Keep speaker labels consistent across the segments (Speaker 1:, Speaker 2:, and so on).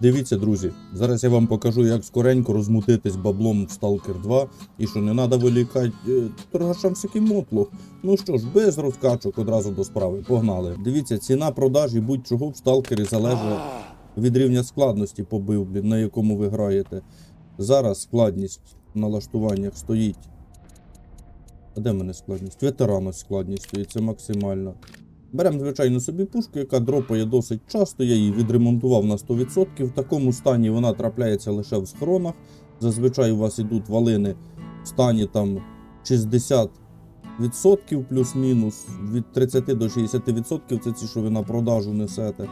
Speaker 1: Дивіться, друзі, зараз я вам покажу, як скоренько розмутитись баблом в Stalker 2 і що не треба вилікати е, торгашам всякий мотлох. Ну що ж, без розкачок одразу до справи. Погнали. Дивіться, ціна продажі будь-чого в сталкері залежить від рівня складності побив, блін, на якому ви граєте. Зараз складність в налаштуваннях стоїть. А де в мене складність? Ветерана складність стоїть, це максимально. Беремо, звичайно, собі пушку, яка дропає досить часто. Я її відремонтував на 100%. В такому стані вона трапляється лише в схронах. Зазвичай у вас ідуть валини в стані там 60% плюс-мінус. Від 30 до 60% це ті, що ви на продажу несете.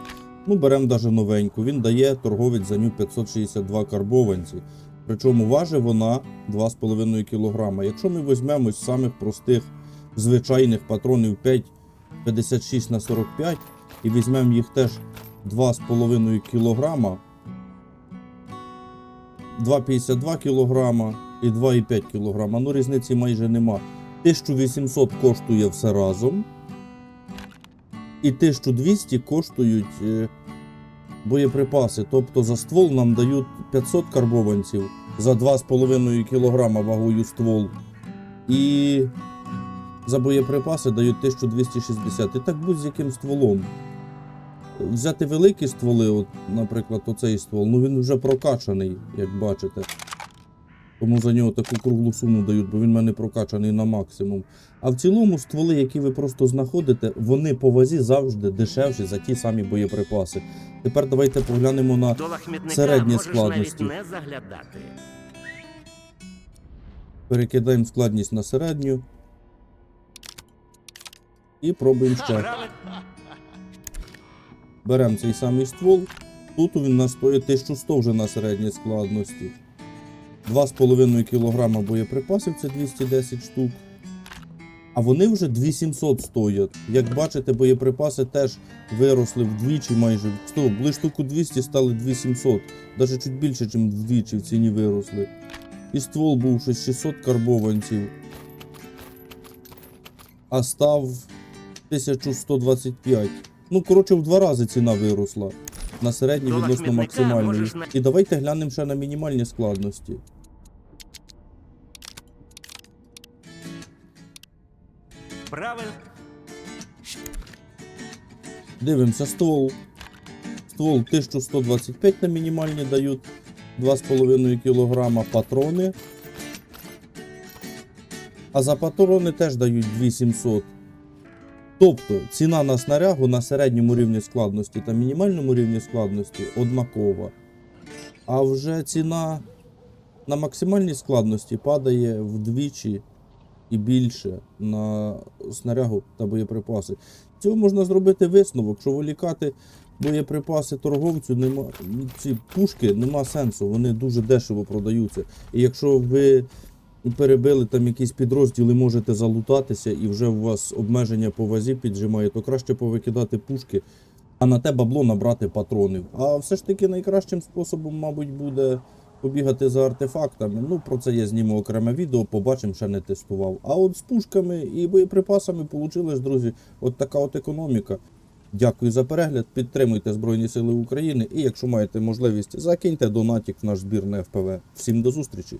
Speaker 1: Ну, беремо навіть новеньку. Він дає торговець за ню 562 карбованці. Причому важить вона 2,5 кг. Якщо ми візьмемо з самих простих звичайних патронів 5 56 на 45 і візьмемо їх теж 2,5 кг, 2,52 кг і 2,5 кг. Ну різниці майже нема. 1800 коштує все разом. І 1200 коштують е, боєприпаси. Тобто за ствол нам дають 500 карбованців за 2,5 кг вагою ствол. І за боєприпаси дають 1260. І так будь з яким стволом. Взяти великі стволи, от, наприклад, оцей ствол, ну він вже прокачаний, як бачите. Тому за нього таку круглу суму дають, бо він в мене прокачаний на максимум. А в цілому стволи, які ви просто знаходите, вони по вазі завжди дешевші за ті самі боєприпаси. Тепер давайте поглянемо на Середні складності.
Speaker 2: не заглядати.
Speaker 1: перекидаємо складність на середню. І пробуємо ще. Беремо цей самий ствол. Тут він нас стоїть 1100 вже на середній складності. 2,5 кг боєприпасів це 210 штук. А вони вже 2700 стоять. Як бачите, боєприпаси теж виросли вдвічі майже. Стоп, були штуку 200, стали 2700. Навіть чуть більше, ніж вдвічі в ціні виросли. І ствол був щось 600 карбованців. А став 1125. Ну, коротше, в два рази ціна виросла. На середній відносно максимальної. І давайте глянемо ще на мінімальні складності.
Speaker 2: Правильно.
Speaker 1: Дивимося, ствол. Ствол 1125 на мінімальні дають 2,5 кг патрони. А за патрони теж дають 2700. Тобто ціна на снарягу на середньому рівні складності та мінімальному рівні складності однакова. А вже ціна на максимальній складності падає вдвічі і більше на снарягу та боєприпаси. Цього можна зробити висновок, що вилікати боєприпаси торговцю нема, ці пушки нема сенсу, вони дуже дешево продаються. І якщо ви перебили там якісь підрозділи, можете залутатися і вже у вас обмеження по вазі піджимає, то краще повикидати пушки, а на те бабло набрати патронів. А все ж таки найкращим способом, мабуть, буде побігати за артефактами. Ну, про це я зніму окреме відео, побачимо, ще не тестував. А от з пушками і боєприпасами вийшла, друзі, от така от економіка. Дякую за перегляд, підтримуйте Збройні Сили України і якщо маєте можливість, закиньте донатик в наш збір на ФПВ. Всім до зустрічі!